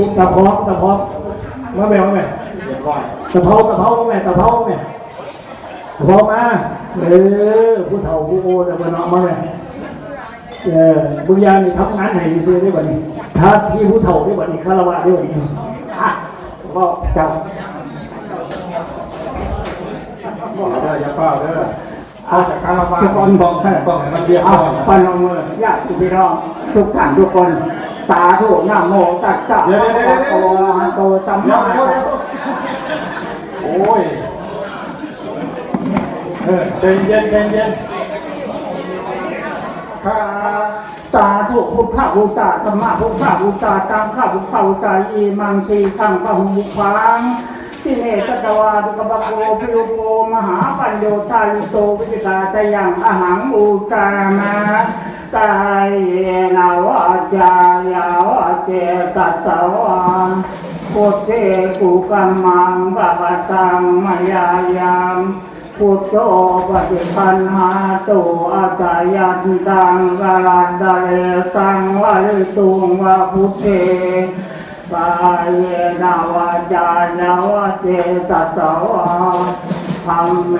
ซุปตะพร้อมตะพร้อมมาแม่มาแม่เรียบร้อยตะเภาตะเภามาแม่ตะเภามาแม่ตะเภามาเออผู้เฒ่าผู้โอตะเนาะมาแม่เออบุญญานี่ทำงานให้ซื้อได้บัดนี้ถ้าที่ผู้เฒ่าได้บัดนี้คารวะได้บัดนี้อะก็จับบอกเด้ออย่าเฝ้าเด้อเอาจากการระบายทุกคนบอกให้บอกให้มันเรียบเอาร้อยปนมือญาติพี่น้องทุกท่านทุกคน สาธุนะโมตัสสะภะคะวะโตอะระหะโตสัมเดี๋ยมาวเดี๋ยวสัเดี๋มยวพุทธัสสะโอ้ย เออใจเย็นใจเย็นข้าสาธุพุทธบูชาธรรมะพุทธบูชาตามข้าพุทธบูชาอีมังสีขังพระหุบุพังสิเนตตวาตุกบะโกพิโยโกมหาปัญโยชาลิโตวิจิตาจยังอหังบูชามา ตายเยนาวาจายาวาเจตัสสวาพุทเทกุกัมมังปะปะตังมายายังพุทโธปฏิปันหาตุอาตายันตังกาลัดาเลสังวาลิตุงวาพุทเทกายเยนาวาจายาวาเจตัสสวาธรรมเม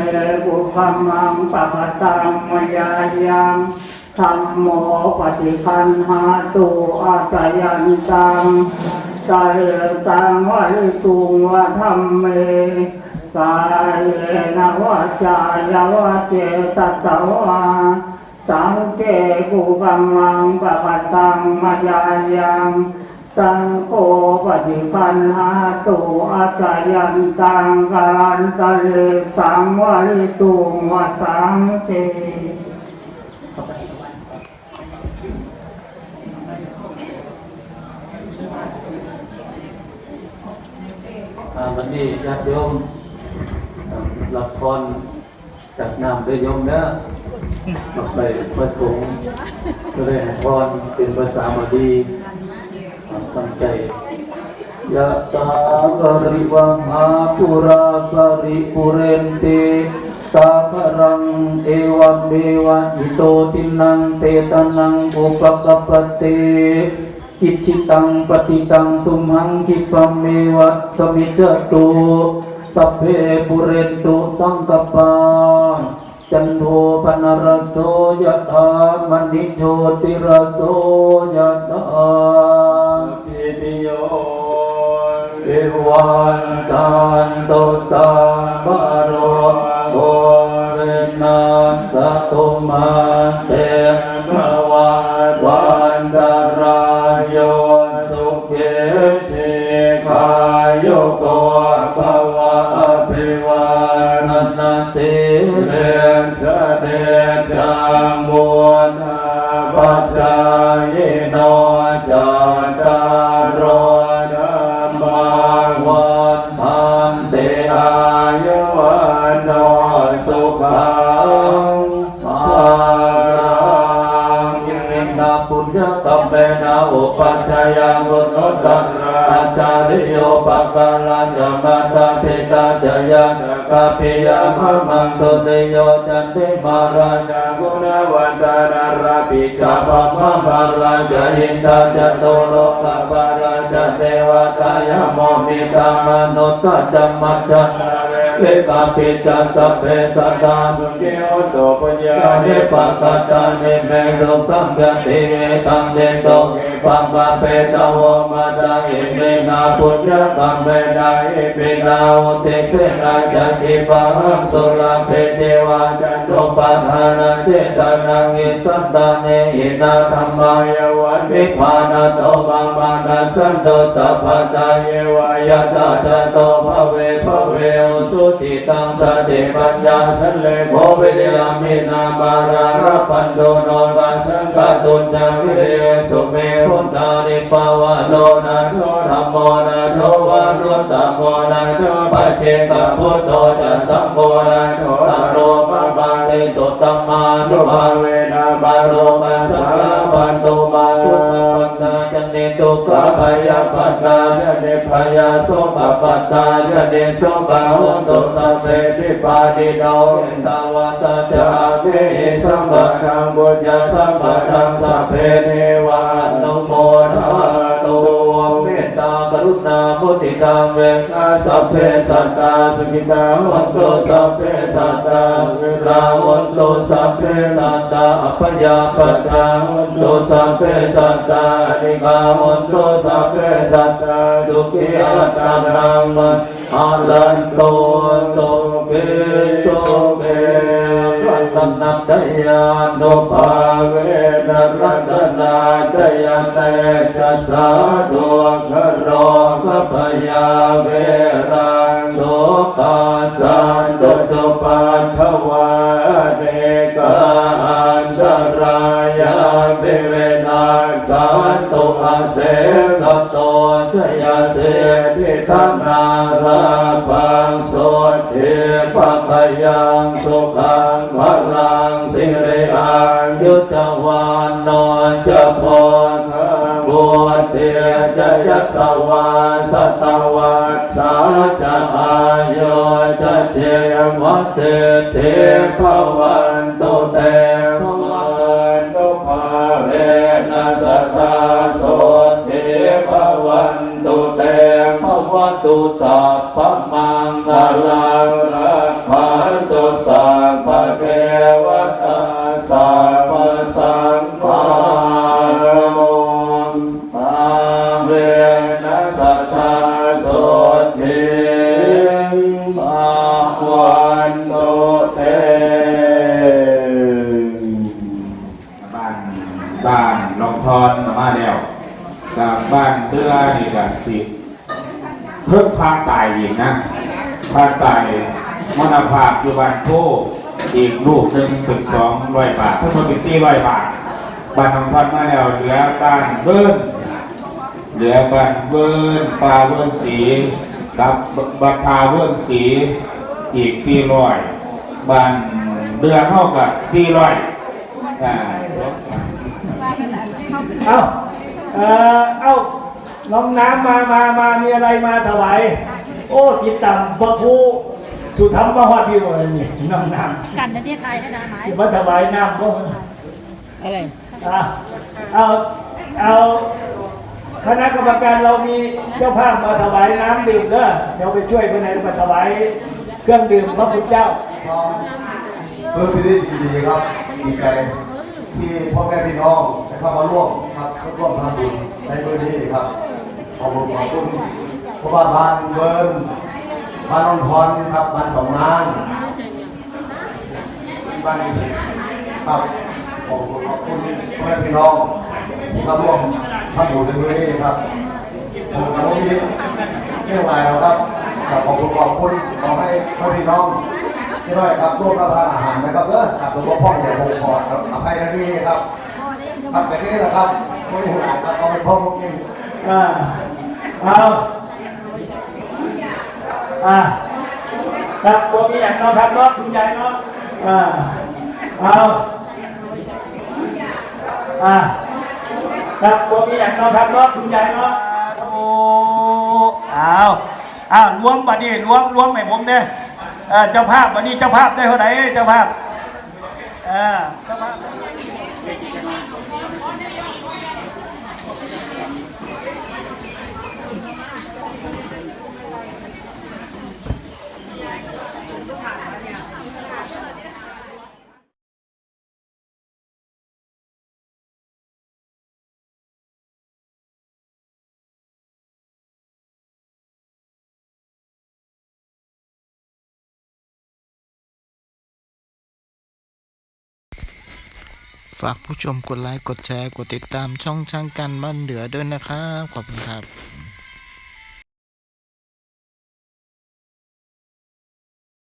บุคัมมังปะปะตังมยายัง ธรรมโมปฏิปันหาตุอาตยันตังกาเลสังวาลิตุงวาธรรมเมกายนวาจายาวาเจตัสสวาสังเกกุกัมมังปะปะตังมายายังสังโฆปฏิปันหาตุอาจายันตังการตะเลสังวาลิตุงวาสังเก วันนี้ญาติโยมอ่ารับพรจากนามโดยโยมเด้อมาไปประสงค์ก็เลยให้พรเป็นภาษาบาลีตั้งใจยะตากริวังหาปุราปริปุเรนติสาคารังเอวัเมวะอิโตตินังเตตนังอุปกปปติ กิจิตังปฏิตังตุมหังคิปะเมวัสสมิจตุสัพเพปุเรนตุสังกปาจันโทปนรสโสยะธามณิโชติรสโสยะธาพิติโยเอวันตันตุสัมปะโรโกเรนัสสตุมาเตภวั ปัชฌายังุตตันอาจาริโยปะกาลันยมาตาปิตาจยันกาปิยามะมังตุเตโยจันติมาราชากุณวันตานาราปิจาปะมะมาราจาหินตาจัตโตโลกาปาราชาเทวตายโมมิตามนุตตะจัมมัจจนา เรเลกาปิจาสัพเพสัตตาสุเกโอโตปัญญาเนปะกตาเนเมโลกัมยันติเมตังเดโตปัมปะเปตาวมาตังเอเมนาปุญญกัมเบนาเอเปนาโอเตเสนาจันติปังสุลาเพเทวาจันโตปัฏฐานาเจตนางิตัตตาเนหินาธรรมายวันวิภานาโตบังมานาสันโตสัพพตาเยวายตาจโตภเวภเวอุตุติตังสติปัญญาสันเลโภวิเดลามินามาราระปันโดโนวาสังกตุนจาวิเดสุเมพุทธานิปาวะโนนาโทธรรมโมนาโทวารุตตโมนาโทปัจเจกพุทโธจัสัมโมนาโทตโรปะบาลิตุตตมานุภาเวนะบาโรมาสังฆปันตุ ตุกะพยาปัตตาจันเนพยาโสปปัตตาญาเนโสปะหุนตุสัพเพปิปานิโนเอนตาวาตาจาเวสัมปะทังบุญญาสัมปะทังสัพเพเน เวกาสัพเพสัตตาสกิตาวันโตสัพเพสัตตาเวลาวันโตสัพเพนันตาอัปยาปัจจาวันโตสัพเพสัตตานิกาวันโตสัพเพสัตตาสุขีอัตตานังมันอาลันโตโตเกโตเกรัตนัตยานุภาเว รัตนาตยเตจะสาธุคโรกพยาเวรังโสกาสันตุจุปัฏฐวาเดกาอันตรายาปิเวนัสสันตุอาเสสตโตชยเสทิตันาราปังโส ปะพยังสุขังพลังสิริอายุจวานนอนจะพอทบุตเตจะยัสสวาสตวัสสาจะอายุจะเชวัสเตเทภวันตุเต บ้านบ้านลองทอนมาแล้วกับบ้านเบื่อนี่กับสิเพิ่มความตายอีกนะความตายมรณภาพอยู่บ้านโพอีกลูกหนึ่งถึงสองร้อยบาททั้งหมดเป็นสี่ร้อยบาท บ้านลองทอนมาแล้วเหลือบ้านเบิ้นเหลือบ้านเบิ้นปลาเบิ้นสีกับบัตทาเบิ้นสีอีกสี่ร้อยบ้านเรือเท่ากับสี่ร้อยอ่าเอ้าเอ่อเอ้าน้องน้ำมามามามีอะไรมาถวายโอ้ติดตามพระครูสุธรรมมหาพิวนี่น้องน้กันนะที่ไทยให้นะไหมำมาถวายน้ำก็อะไร อะเอาเอาคณะกรรมการเรามีเจ้าภาพมาถวายน้ำดื่มเด้อเดี๋ยวไปช่วยเพื่อนมาถวายเครื่องดื่มพระพุทธเจ้า เพื่อพิธีดีครับดีใจที่พ่อแม่พี่น้องจะเข้ามาร่วมครับร่วมทำบุญในมือนี้ครับขอบคุณขอบคุณพระบาทานเบิร์นพานนพรครับบ้านสองนางบ้านนี้ครับ ขอบคุณขอบคุณพ่อแม่พี่น้องที่เข้าร่วมทำบุญในมือนี้ครับผมกับน้องนี้เรื่องอะไรครับขอบคุณขอบคุณขอให้พ่อพี่น้องพี่น้อยครับร่วมรับประทานอาหารนะครับเด้อครับหลวงพ่ออใหญ่คงพอครับอภัยนะนี่ครับครับแต่นี้แหละครับไม่ได้หลายครับเอาเป็นพ่อพวกนี้อ่าเอาอ่าครับตัวมีอย่างเนาะครับเนาะคุณยายเนาะอ่าเอา อ่าครับตัวมีอย่างเนาะครับเนาะคุณยายเนาะโอ้เอาอ้าวรวมบัดนี้รวมรวมให้ผมเด้อเอ่อเจ้าภาพบัดนี้เจ้าภาพได้เท่าไหร่เจ้าภาพอ่าเจ้าภาพ ฝากผู้ชมกดไลค์ กดแชร์ กดติดตามช่องช่างกันบ้านเหลือด้วยนะครับ ขอบคุณครับ